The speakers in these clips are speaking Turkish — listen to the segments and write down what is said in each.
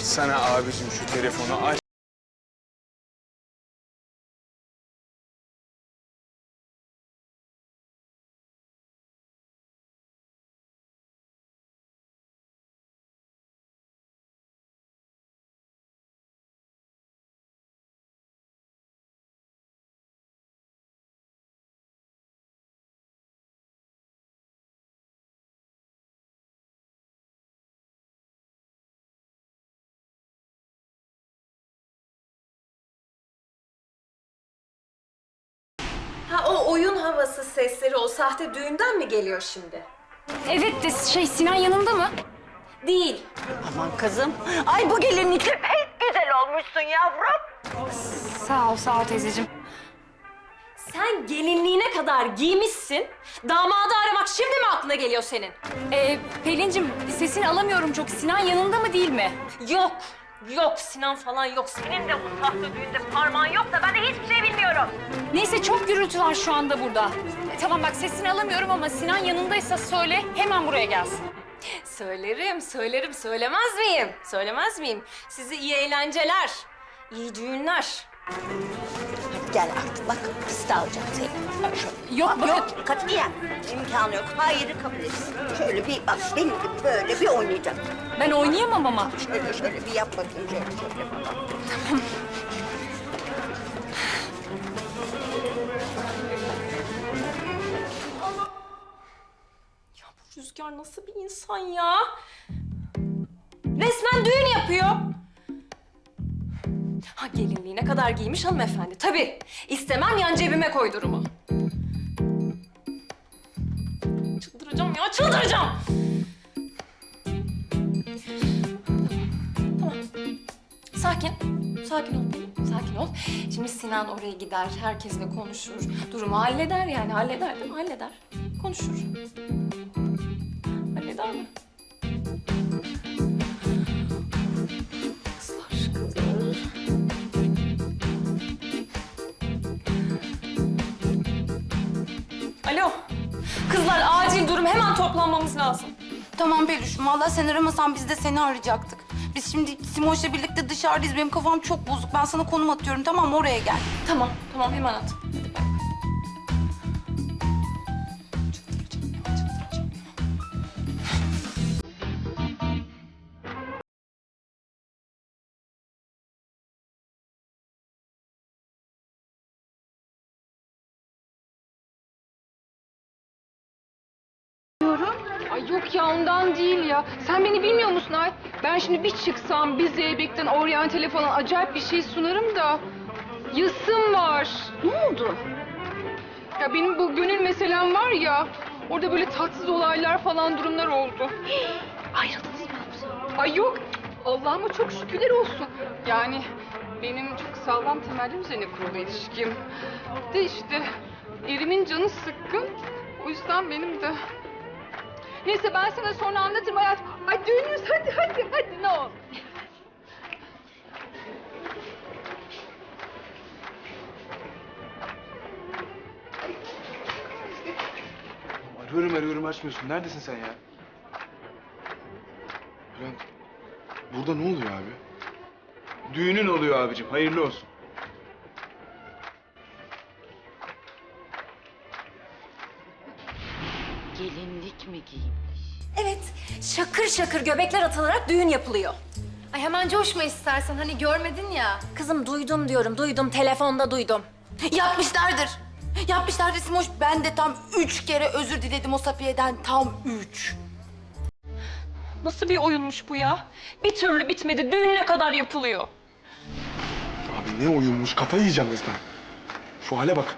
Açsana abicim şu telefonu aç. Ha o oyun havası sesleri o sahte düğünden mi geliyor şimdi? Evet de şey Sinan yanında mı? Değil. Aman kızım. Ay bu gelinlikle pek güzel olmuşsun yavrum. Sağ ol sağ ol teyzeciğim. Sen gelinliğine kadar giymişsin. Damadı aramak şimdi mi aklına geliyor senin? Ee, Pelin'cim sesini alamıyorum çok. Sinan yanında mı değil mi? Yok. Yok Sinan falan yok. Senin de bu sahte düğünde parmağın yok da ben de hiçbir şey bilmiyorum. Neyse çok gürültü var şu anda burada. E, tamam bak sesini alamıyorum ama Sinan yanındaysa söyle hemen buraya gelsin. Söylerim, söylerim. Söylemez miyim? Söylemez miyim? Size iyi eğlenceler, iyi düğünler. Gel artık bak piste alacağım seni. Bak şöyle. Yok, Bak, yok katiyen imkanı yok. Hayır kabul etsin. Şöyle bir bak benim gibi böyle bir oynayacak. Ben oynayamam ama. Şöyle şöyle bir yap bakayım şöyle şöyle. Bak. Ya bu Rüzgar nasıl bir insan ya? Resmen düğün yapıyor. Ha gelinliğine kadar giymiş hanımefendi. Tabii. istemem yan cebime koy durumu. Çıldıracağım ya, çıldıracağım. Tamam. Sakin. Sakin ol. Sakin ol. Şimdi Sinan oraya gider, herkesle konuşur. Durumu halleder yani. Halleder değil mi? Halleder. Konuşur. Halleder mi? Toplanmamız lazım. Tamam Peluş'um. Valla sen aramasan biz de seni arayacaktık. Biz şimdi Simoş'la birlikte dışarıdayız. Benim kafam çok bozuk. Ben sana konum atıyorum tamam mı? Oraya gel. Tamam, tamam hemen at. Hadi bay Ay yok ya ondan değil ya. Sen beni bilmiyor musun Ay? Ben şimdi bir çıksam bir Zeybek'ten Oriental'e falan acayip bir şey sunarım da. Yasım var. Ne oldu? Ya benim bu gönül meselem var ya. Orada böyle tatsız olaylar falan durumlar oldu. Ayrıldınız mı yoksa? Ay yok. Allah'ıma çok şükürler olsun. Yani benim çok sağlam temeller üzerine kurulu ilişkim. De işte erimin canı sıkkın. O yüzden benim de. Neyse ben sana sonra anlatırım hayatım. Ay düğünümüz hadi hadi hadi ne olur. Arıyorum arıyorum açmıyorsun. Neredesin sen ya? Bülent, burada ne oluyor abi? Düğünün oluyor abicim. Hayırlı olsun. Evet, şakır şakır göbekler atılarak düğün yapılıyor. Ay hemen coşma istersen hani görmedin ya. Kızım duydum diyorum, duydum. Telefonda duydum. Yapmışlardır. Yapmışlardır Simoş. Ben de tam üç kere özür diledim o Safiye'den. Tam üç. Nasıl bir oyunmuş bu ya? Bir türlü bitmedi, düğüne kadar yapılıyor. Abi ne oyunmuş. Kafayı yiyeceğim resmen. Şu hale bak.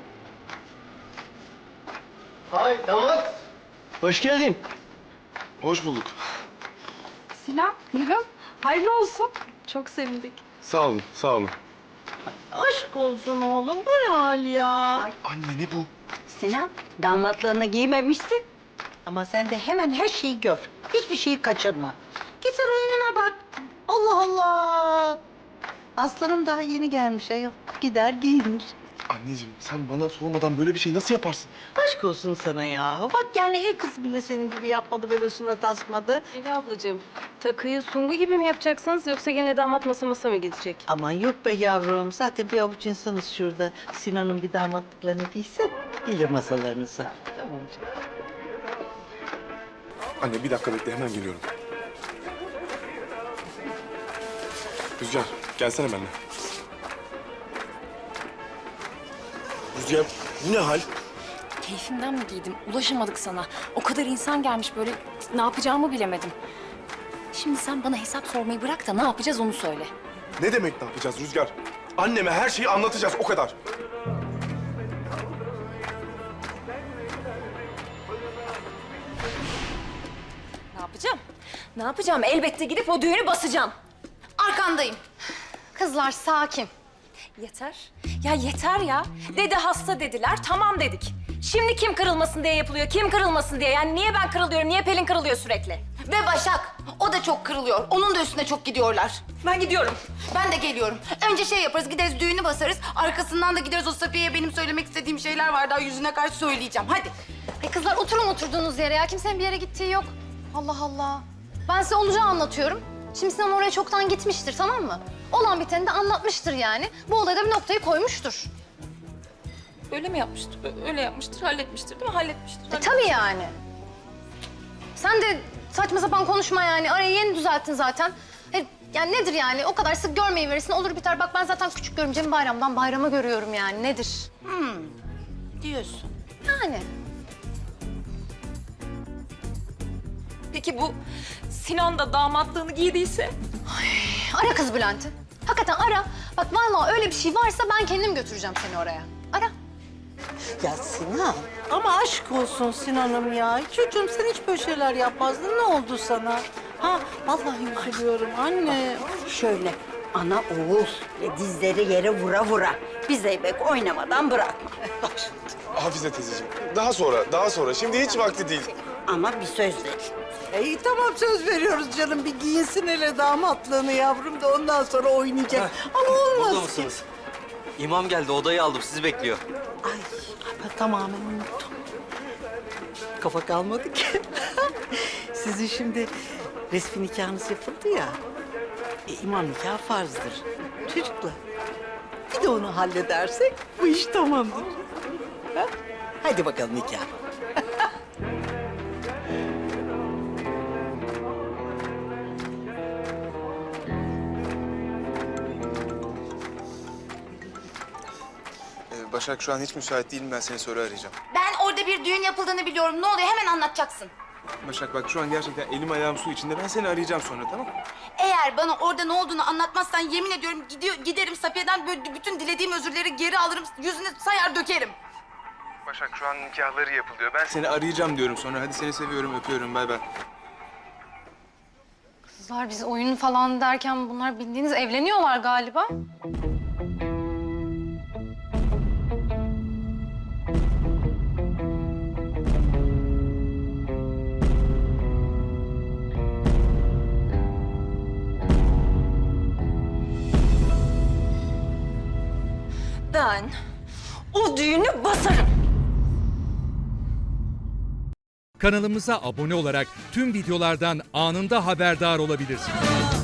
Ay damat. Hoş geldin. Hoş bulduk. Sinan, Nilgün, hayırlı olsun. Çok sevindik. Sağ olun, sağ olun. Aşk olsun oğlum bu ne hal ya? Anne ne bu? Sinan damatlığını giymemişsin. Ama sen de hemen her şeyi gör. Hiçbir şeyi kaçırma. Git sen oyununa bak. Allah Allah. Aslanım daha yeni gelmiş ayol. Gider giyinir. Anneciğim sen bana sormadan böyle bir şey nasıl yaparsın? Aşk olsun sana ya. Bak yani el kız bile senin gibi yapmadı böyle surat asmadı. Eli ablacığım, takıyı sungu gibi mi yapacaksınız yoksa gene damat masa masa mı gidecek? Aman yok be yavrum. Zaten bir avuç insanız şurada. Sinan'ın bir damatlıklarını değilse gelir masalarınıza. Tamam canım. Anne bir dakika bekle hemen geliyorum. Rüzgar gelsene benimle. Rüzgar bu ne hal? Keyfimden mi giydim? Ulaşamadık sana. O kadar insan gelmiş böyle ne yapacağımı bilemedim. Şimdi sen bana hesap sormayı bırak da ne yapacağız onu söyle. Ne demek ne yapacağız Rüzgar? Anneme her şeyi anlatacağız o kadar. Ne yapacağım? Ne yapacağım? Elbette gidip o düğünü basacağım. Arkandayım. Kızlar sakin. Yeter. Ya yeter ya. Dede hasta dediler, tamam dedik. Şimdi kim kırılmasın diye yapılıyor, kim kırılmasın diye. Yani niye ben kırılıyorum, niye Pelin kırılıyor sürekli? Ve Başak. O da çok kırılıyor. Onun da üstüne çok gidiyorlar. Ben gidiyorum. Ben de geliyorum. Önce şey yaparız, gideriz düğünü basarız. Arkasından da gideriz o Safiye'ye benim söylemek istediğim şeyler var. Daha yüzüne karşı söyleyeceğim. Hadi. E kızlar oturun oturduğunuz yere ya. Kimsenin bir yere gittiği yok. Allah Allah. Ben size olacağı anlatıyorum. Şimdi Sinan oraya çoktan gitmiştir tamam mı? Olan biteni de anlatmıştır yani. Bu olayda bir noktayı koymuştur. Öyle mi yapmıştır? Ö- Öyle yapmıştır, halletmiştir değil mi? Halletmiştir. E tabii yani. Sen de saçma sapan konuşma yani. Arayı yeni düzelttin zaten. E, yani nedir yani? O kadar sık görmeyi verirsin olur biter. Bak ben zaten küçük görümcemi bayramdan bayrama görüyorum yani. Nedir? Diyorsun. Yani. Peki bu Sinan da damatlığını giydiyse? Ara kız Bülent'i. Hakikaten ara. Bak vallahi öyle bir şey varsa ben kendim götüreceğim seni oraya. Ara. Ya Sinan. Ama aşk olsun Sinan'ım ya. Çocuğum sen hiç böyle şeyler yapmazdın. Ne oldu sana? Ha vallahi üzülüyorum anne. Şöyle ana oğul ve dizleri yere vura vura. Bir zeybek oynamadan bırakma. Bak şimdi. Hafize teyzeciğim daha sonra daha sonra şimdi hiç vakti değil. Ama bir söz ver. İyi tamam söz veriyoruz canım. Bir giyinsin hele damatlığını yavrum da ondan sonra oynayacak. Ama olmaz Burada ki. mısınız? İmam geldi, odayı aldım. Sizi bekliyor. Ay ben tamamen unuttum. Kafa kalmadı ki. Sizin şimdi resmi nikahınız yapıldı ya. E, imam nikahı farzdır. Çocuklar. Bir de onu halledersek bu iş tamamdır. Ha? Hadi bakalım nikah. Başak şu an hiç müsait değilim ben seni sonra arayacağım. Ben orada bir düğün yapıldığını biliyorum. Ne oluyor? Hemen anlatacaksın. Başak bak şu an gerçekten elim ayağım su içinde ben seni arayacağım sonra tamam mı? Eğer bana orada ne olduğunu anlatmazsan yemin ediyorum gidiyor, giderim Safiye'den böyle bütün dilediğim özürleri geri alırım. Yüzüne sayar dökerim. Başak şu an nikahları yapılıyor ben seni arayacağım diyorum sonra hadi seni seviyorum öpüyorum bay bay. Kızlar biz oyun falan derken bunlar bildiğiniz evleniyorlar galiba. Ben o düğünü basarım. Kanalımıza abone olarak tüm videolardan anında haberdar olabilirsiniz.